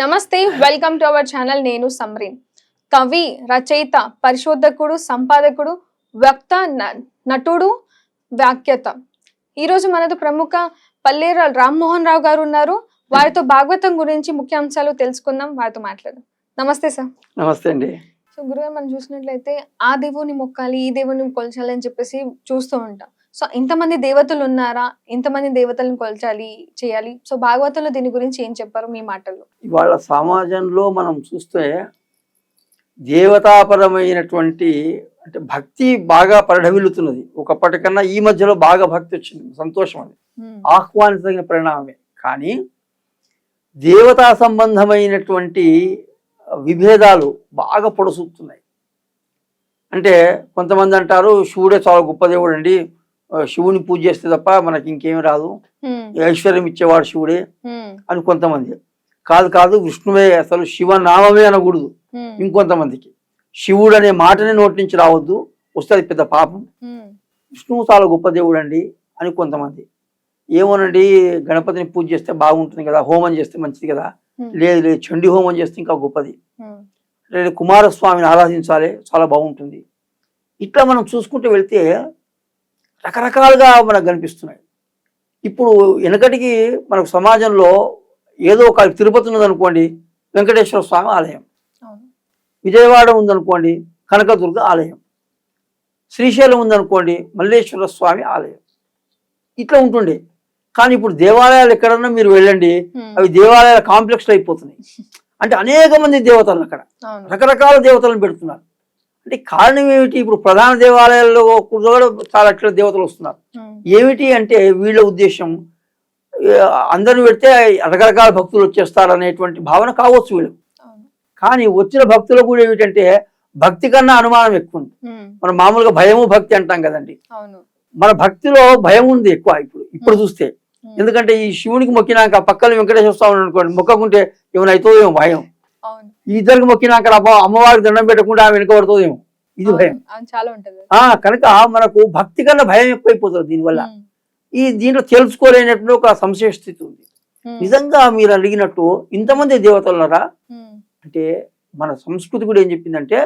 నమస్తే welcome to our channel. నేను సమ్రీన్ కవి రచయిత పరిశోధకుడు సంపాదకుడు వక్త న- నటుడు వ్యాఖ్యత. ఈరోజు మనతో ప్రముఖ పల్లేర రామ్మోహన్ రావు గారు ఉన్నారు. వారితో భాగవతం గురించి ముఖ్యాంశాలు తెలుసుకుందాం. వారితో మాట్లాడదాం. నమస్తే సార్. నమస్తే అండి. సో గురుగారు మనం చూసినట్లయితే ఆ దేవుని మొక్కాలి ఈ దేవుని కొలచాలి అని చెప్పేసి చూస్తూ ఉంటాం. సో ఇంతమంది దేవతలు ఉన్నారా? ఇంతమంది దేవతలను కొలచాలి చేయాలి. సో భాగవతంలో దీని గురించి ఏం చెప్పారు మీ మాటల్లో? ఇవాళ సమాజంలో మనం చూస్తే దేవతాపరమైనటువంటి అంటే భక్తి బాగా పరిఢవిల్లుతున్నది ఒకప్పటికన్నా ఈ మధ్యలో బాగా భక్తి వచ్చింది. సంతోషం అది. ఆహ్వానించదగిన పరిణామమే. కానీ దేవతా సంబంధమైనటువంటి విభేదాలు బాగా పొడసూపుతున్నాయి అంటే కొంతమంది అంటారు శివుడే చాలా గొప్ప దేవుడు అండి శివుని పూజ చేస్తే తప్ప మనకి ఇంకేమి రాదు. ఐశ్వర్యం ఇచ్చేవాడు శివుడే అని కొంతమంది. కాదు కాదు విష్ణువే అసలు శివనామమే అనకూడదు హ్మ్, ఇంకొంతమందికి. శివుడు అనే మాటనే నోటి నుంచి రావద్దు వస్తే అది పెద్ద పాపం. విష్ణువు చాలా గొప్ప దేవుడు అండి అని కొంతమంది. ఏమోనండి గణపతిని పూజ చేస్తే బాగుంటుంది కదా హోమం చేస్తే మంచిది కదా. లేదు లేదు చండీ హోమం చేస్తే ఇంకా గొప్పది. లేదు కుమారస్వామిని ఆరాధించాలి చాలా బాగుంటుంది. ఇట్లా మనం చూసుకుంటూ వెళ్తే రకరకాలుగా మనకు కనిపిస్తున్నాయి. ఇప్పుడు వెనకటికి మనకు సమాజంలో ఏదో ఒక తిరుపతి ఉన్నదనుకోండి వెంకటేశ్వర స్వామి ఆలయం. విజయవాడ ఉందనుకోండి కనకదుర్గ ఆలయం. శ్రీశైలం ఉందనుకోండి మల్లేశ్వర స్వామి ఆలయం. ఇట్లా ఉంటుండే. కానీ ఇప్పుడు దేవాలయాలు ఎక్కడన్నా మీరు వెళ్ళండి అవి దేవాలయాల కాంప్లెక్స్లు అయిపోతున్నాయి. అంటే అనేక మంది దేవతలు అక్కడ. రకరకాల దేవతలను పెడుతున్నారు. అంటే కారణం ఏమిటి? ఇప్పుడు ప్రధాన దేవాలయాల్లో కూడా చాలా అట్లా దేవతలు వస్తున్నారు. ఏమిటి అంటే వీళ్ళ ఉద్దేశం? అందరిని పెడితే రకరకాల భక్తులు వచ్చేస్తారు అనేటువంటి భావన కావచ్చు వీళ్ళు. కానీ వచ్చిన భక్తులు కూడా ఏమిటంటే భక్తి కన్నా అనుమానం ఎక్కువ ఉంది. మనం మామూలుగా భయము భక్తి అంటాం కదండి. మన భక్తిలో భయం ఉంది ఎక్కువ ఇప్పుడు ఇప్పుడు చూస్తే. ఎందుకంటే ఈ శివునికి మొక్కినాక పక్కన వెంకటేశ్వర స్వామి అనుకోండి మొక్కకుంటే ఏమైనా అవుతుందో భయం. ఈ ఇద్దరికి మొక్కినాక అబ్బా అమ్మవారికి దండం పెట్టకుండా ఆమె వెనుకబడుతుందో ఏమో ఇది భయం. చాలా ఉంటది ఆ కనుక మనకు భక్తి కన్నా భయం ఎక్కువైపోతుంది దీనివల్ల. ఈ దీంట్లో తెలుసుకోలేనటువంటి ఒక సంశయ స్థితి ఉంది నిజంగా మీరు అడిగినట్టు ఇంతమంది దేవతలు ఉన్నారా హ్మ్, అంటే మన సంస్కృతి కూడా ఏం చెప్పిందంటే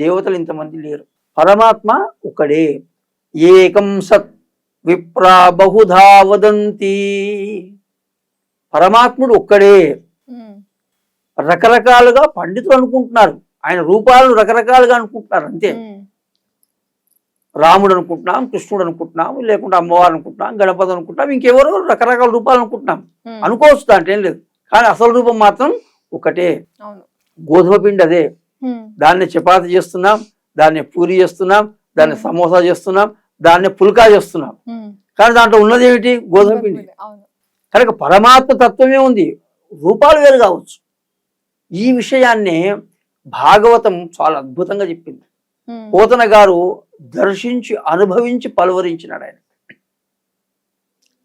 దేవతలు ఇంతమంది లేరు. పరమాత్మ ఒకడే. ఏకం సత్ విప్రా బహుధా వదంతి. పరమాత్ముడు ఒక్కడే. రకరకాలుగా పండితులు అనుకుంటున్నారు. ఆయన రూపాలను రకరకాలుగా అనుకుంటున్నారు అంతే. రాముడు అనుకుంటున్నాం కృష్ణుడు అనుకుంటున్నాం లేకుంటే అమ్మవారు అనుకుంటున్నాం గణపతి అనుకుంటున్నాం ఇంకెవరో రకరకాల రూపాలు అనుకుంటున్నాం. అనుకోవచ్చు దాంట్లో ఏం లేదు. కానీ అసలు రూపం మాత్రం ఒకటే. గోధుమ పిండి అదే. దాన్ని చపాతి చేస్తున్నాం దాన్ని పూరి చేస్తున్నాం దాన్ని. సమోసా చేస్తున్నాం దాన్ని పుల్కా చేస్తున్నాం. కానీ దాంట్లో ఉన్నది ఏమిటి గోధుమ పిండి. కనుక పరమాత్మ తత్వమే ఉంది. రూపాలు వేరు కావచ్చు. ఈ విషయాన్ని భాగవతం చాలా అద్భుతంగా చెప్పింది. పోతన గారు దర్శించి అనుభవించి పలువరించినాడు ఆయన.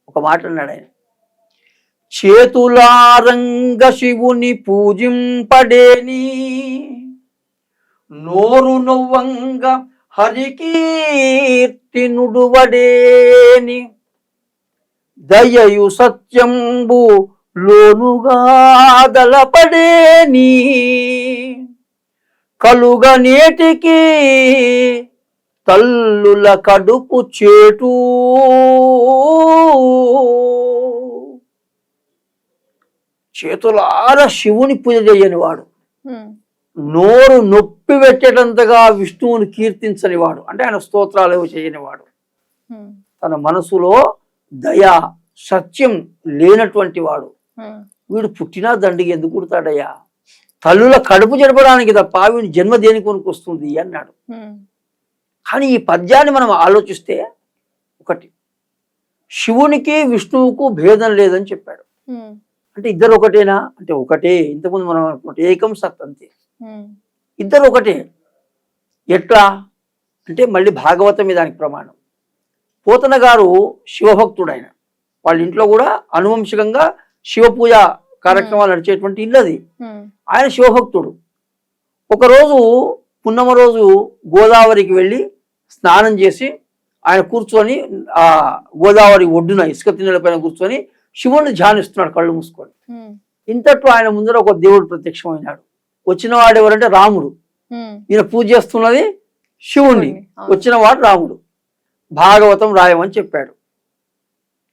ఒక మాట అన్నాడు ఆయన. చేతులారంగ శివుని పూజింపడేని నోరు నొవ్వంగ హరికీర్తి నుడువడేని దయయు సత్యంబు లోనుగా దలపడేని కలుగ నేటికి తల్లుల కడుపు చేటు. చేతులార శివుని పూజ చేయని వాడు. నోరు నొప్పి పెట్టేటంతగా విష్ణువుని కీర్తించని వాడు. అంటే ఆయన స్తోత్రాలు ఏవో చేయని వాడు. హ్మ్, తన మనసులో దయ సత్యం లేనటువంటి వాడు. వీడు పుట్టినా దండికి ఎందుకు పుడతాడయ్యా? తల్లుల కడుపు జరపడానికి తప్ప వీడి జన్మ దేనికి కొనుక్కు వస్తుంది అన్నాడు కానీ ఈ పద్యాన్ని మనం ఆలోచిస్తే ఒకటి శివునికి విష్ణువుకు భేదం లేదని చెప్పాడు. అంటే ఇద్దరు ఒకటేనా? అంటే ఒకటే ఇంతకుముందు మనం అనుకుంటే ఏకం సత్ అంతే. ఇద్దరు ఒకటే. ఎట్లా? అంటే మళ్ళీ భాగవతమే దానికి ప్రమాణం. పోతన గారు శివభక్తుడు ఆయన వాళ్ళ ఇంట్లో కూడా అనువంశికంగా శివ పూజ కార్యక్రమాలు నడిచేటువంటి ఇల్లు అది. ఆయన శివభక్తుడు. ఒకరోజు పున్నమ రోజు గోదావరికి వెళ్ళి స్నానం చేసి ఆయన కూర్చొని ఆ గోదావరి ఒడ్డున ఇసుక తిన్నెల పైన కూర్చొని శివుణ్ణి ధ్యానిస్తున్నాడు కళ్ళు మూసుకొని. ఇంతట్లో ఆయన ముందర ఒక దేవుడు ప్రత్యక్షమైనాడు. వచ్చిన వాడు ఎవరంటే రాముడు. ఈయన పూజ చేస్తున్నది శివుణ్ణి. అవును. వచ్చిన వాడు రాముడు. భాగవతం రాయమని చెప్పాడు.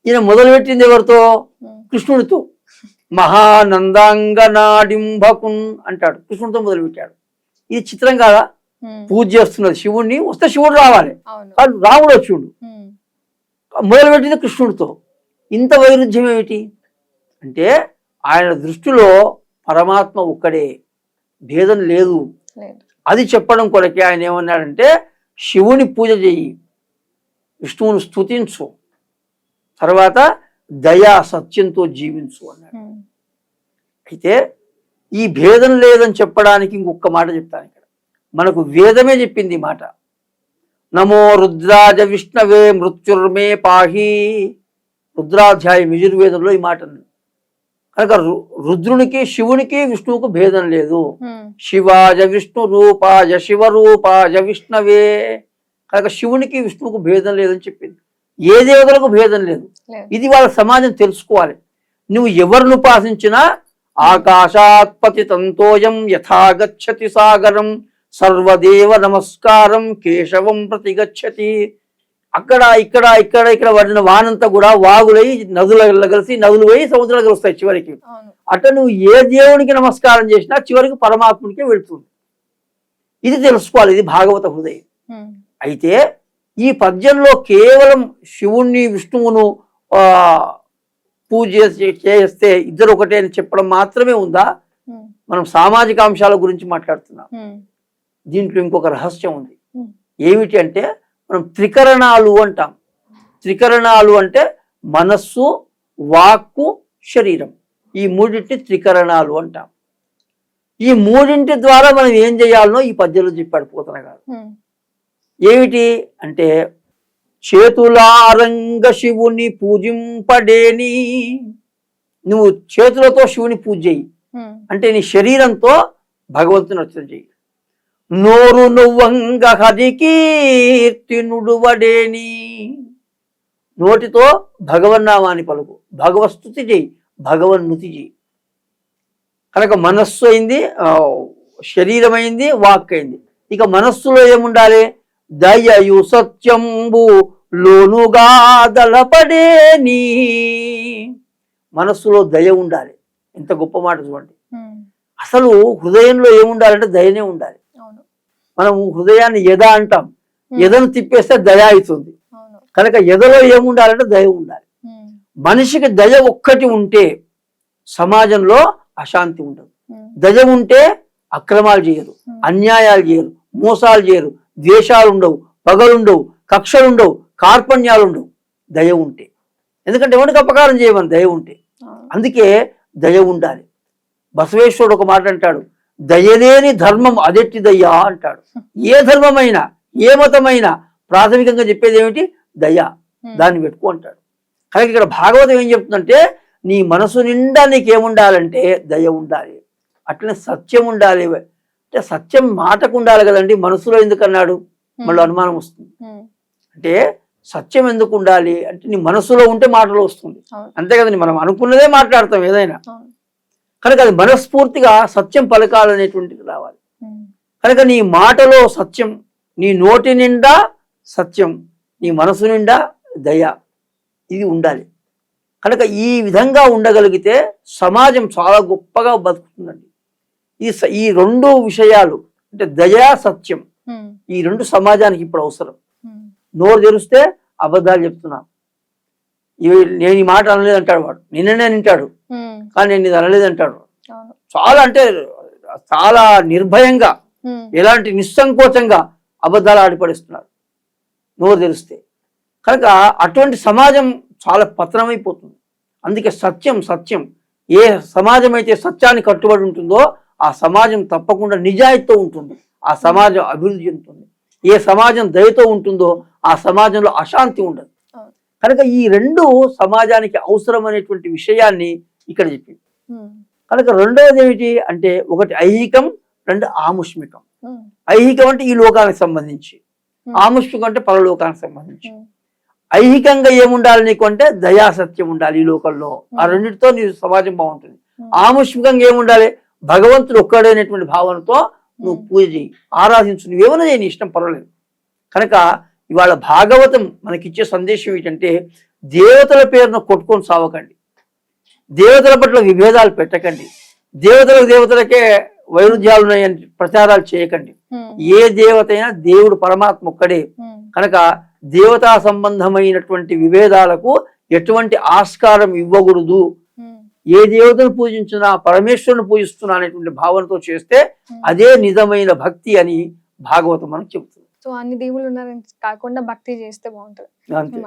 ఈయన మొదలుపెట్టింది ఎవరితో. కృష్ణుడితో మహానందాంగనాడింభకున్ అంటాడు. కృష్ణుడితో మొదలుపెట్టాడు. ఇది చిత్రం కాదా. పూజ చేస్తున్నది శివుణ్ణి వస్తే శివుడు రావాలి. రాముడు వచ్చిండు. మొదలుపెట్టింది కృష్ణుడితో. ఇంత వైరుధ్యం ఏమిటి? అంటే ఆయన దృష్టిలో పరమాత్మ ఒక్కడే. భేదం లేదు. అది చెప్పడం కొరకే ఆయన ఏమన్నాడంటే శివుని పూజ చెయ్యి విష్ణువును స్తుతించు. తర్వాత దయా సత్యంతో జీవించు అన్నాడు. అయితే ఈ భేదం లేదని చెప్పడానికి ఇంకొక మాట చెప్తాను ఇక్కడ. మనకు వేదమే చెప్పింది ఈ మాట. నమో రుద్రాజ విష్ణవే మృత్యుర్మే పాహి. రుద్రాధ్యాయం యజుర్వేదంలో ఈ మాట ఉంది. కనుక రుద్రునికి శివునికి విష్ణువుకు భేదం లేదు. శివాజ విష్ణు రూపాయ శివరూపాయ విష్ణవే. కనుక శివునికి విష్ణువుకు భేదం లేదని చెప్పింది. ఏ దేవతలకు భేదం లేదు. ఇది వాళ్ళ సమాజం తెలుసుకోవాలి. నువ్వు ఎవరిని ఉపాసించినా ఆకాశాత్పతి తంతోయం యథాగచ్చతి సాగరం సర్వదేవ నమస్కారం కేశవం ప్రతి గచ్చతి అక్కడ ఇక్కడ ఇక్కడ ఇక్కడ పడిన వానంతా కూడా వాగులై నదుల కలిసి నదులు పోయి సముద్రాలు కలుస్తాయి చివరికి. అట్ట నువ్వు ఏ దేవునికి నమస్కారం చేసినా చివరికి పరమాత్మునికే వెళ్తుంది. ఇది తెలుసుకోవాలి ఇది భాగవత హృదయం. అయితే ఈ పద్యంలో కేవలం శివుణ్ణి విష్ణువును ఆ పూజ చేసి- చేస్తే ఇద్దరు ఒకటే అని చెప్పడం మాత్రమే ఉందా. మనం సామాజిక అంశాల గురించి మాట్లాడుతున్నాం. దీంట్లో ఇంకొక రహస్యం ఉంది. ఏమిటి అంటే మనం త్రికరణాలు అంటాం త్రికరణాలు అంటే మనస్సు వాక్కు శరీరం ఈ మూడింటి త్రికరణాలు అంటాం ఈ మూడింటి ద్వారా మనం ఏం చేయాలనో ఈ పద్యంలో చెప్పాడు పోతన గారు. ఏమిటి అంటే చేతులారంగ శివుని పూజింపడేని. నువ్వు చేతులతో శివుని పూజ చేయి. అంటే నీ శరీరంతో భగవంతుని అర్చన చేయి నోరు నువ్వంగ హరికీర్తి నుడువడేని నోటితో భగవన్నామాని పలుకు. భగవస్తుతి చేయి భగవన్నుతి చేయి కనుక మనస్సు అయింది ఆ, శరీరం అయింది వాక్ అయింది. ఇక మనస్సులో ఏముండాలి? దయయు సత్యంబు లోనుగా దళపడేని మనస్సులో దయ ఉండాలి. ఎంత గొప్ప మాట చూడండి. అసలు హృదయంలో ఏముండాలంటే దయనే ఉండాలి. మనం హృదయాన్ని ఎద అంటాం. ఎదను తిప్పేస్తే దయ అవుతుంది. కనుక ఎదలో ఏముండాలంటే దయ ఉండాలి. మనిషికి దయ ఒక్కటి ఉంటే సమాజంలో అశాంతి ఉండదు. దయ ఉంటే అక్రమాలు చేయరు. అన్యాయాలు చేయరు. మోసాలు చేయరు. ద్వేషాలు ఉండవు పగలుండవు కక్షలు ఉండవు కార్పణ్యాలు ఉండవు దయ ఉంటే. ఎందుకంటే ఎవరికి అపకారం చేయమని దయ ఉంటే. అందుకే దయ ఉండాలి. బసవేశ్వరుడు ఒక మాట అంటాడు దయలేని ధర్మం అదెట్టి దయ్యా అంటాడు. ఏ ధర్మమైనా ఏ మతమైనా ప్రాథమికంగా చెప్పేది ఏమిటి? దయ. దాన్ని పెట్టుకో అంటాడు. కనుక ఇక్కడ భాగవతం ఏం చెప్తుందంటే నీ మనసు నిండా నీకేముండాలంటే దయ ఉండాలి. అట్లనే సత్యం ఉండాలి. అంటే సత్యం మాటకు ఉండాలి కదండి మనసులో ఎందుకు అన్నాడు. మళ్ళీ అనుమానం వస్తుంది. అంటే సత్యం ఎందుకు ఉండాలి అంటే నీ మనసులో ఉంటే మాటలు వస్తుంది. అంతే కదండి మనం అనుకున్నదే మాట్లాడతాం ఏదైనా. కనుక అది మనస్ఫూర్తిగా సత్యం పలకాలనేటువంటిది రావాలి. కనుక నీ మాటలో సత్యం నీ నోటి నిండా సత్యం నీ మనసు నిండా దయ ఇది ఉండాలి కనుక ఈ విధంగా ఉండగలిగితే సమాజం చాలా గొప్పగా బతుకుతుందండి ఈ ఈ రెండు విషయాలు అంటే దయా సత్యం. ఈ రెండు సమాజానికి ఇప్పుడు అవసరం. నోరు తెరిస్తే అబద్ధాలు చెప్తున్నా ఇవి నేను ఈ మాట అనలేదు అంటాడు వాడు నిన్ననే ఉమ్. కానీ నేను ఇది అనలేదు అంటాడు. చాలా అంటే చాలా నిర్భయంగా. ఎలాంటి నిస్సంకోచంగా అబద్ధాలు ఆడిపడిస్తున్నారు నోరు తెరిస్తే కనుక అటువంటి సమాజం చాలా పతనమైపోతుంది అందుకే సత్యం సత్యం ఏ సమాజం అయితే సత్యాన్ని కట్టుబడి ఉంటుందో ఆ సమాజం తప్పకుండా నిజాయితీతో ఉంటుంది ఆ సమాజం అభివృద్ధి చెందుతుంది ఏ సమాజం దయతో ఉంటుందో ఆ సమాజంలో అశాంతి ఉండదు. కనుక ఈ రెండు సమాజానికి అవసరమైనటువంటి విషయాన్ని ఇక్కడ చెప్పింది. కనుక రెండవది ఏమిటి అంటే ఒకటి ఐహికం రెండు ఆముష్మికం. ఐహికం అంటే ఈ లోకానికి సంబంధించి. ఆముష్మికం అంటే పరలోకానికి సంబంధించి. ఐహికంగా ఏముండాలి నీకు అంటే దయా సత్యం ఉండాలి ఈ లోకంలో ఆ. రెండింటితో నీ సమాజం బాగుంటుంది ఆముష్మికంగా ఏముండాలి భగవంతుడు ఒక్కడైనటువంటి భావనతో నువ్వు. పూజ చేయి ఆరాధించు. నువ్వేమన్నా చేయి నీ ఇష్టం పర్వాలేదు. కనుక ఇవాళ భాగవతం మనకిచ్చే సందేశం ఏంటంటే దేవతల పేరున కొట్టుకొని సావకండి. దేవతల పట్ల విభేదాలు పెట్టకండి. దేవతలకు దేవతలకే వైరుధ్యాలు ఉన్నాయని ప్రచారాలు చేయకండి. ఏ దేవత అయినా దేవుడు పరమాత్మ ఒక్కడే. కనుక దేవతా సంబంధమైనటువంటి విభేదాలకు ఎటువంటి ఆస్కారం ఇవ్వకూడదు. ఏ దేవతను పూజించినా పరమేశ్వరుని పూజిస్తున్నా అనేటువంటి భావనతో చేస్తే. అదే నిజమైన భక్తి అని భాగవతం మనకు చెబుతుంది సో అన్ని దేవుళ్ళు ఉన్నారని కాకుండా భక్తి చేస్తే బాగుంటుంది అంతే.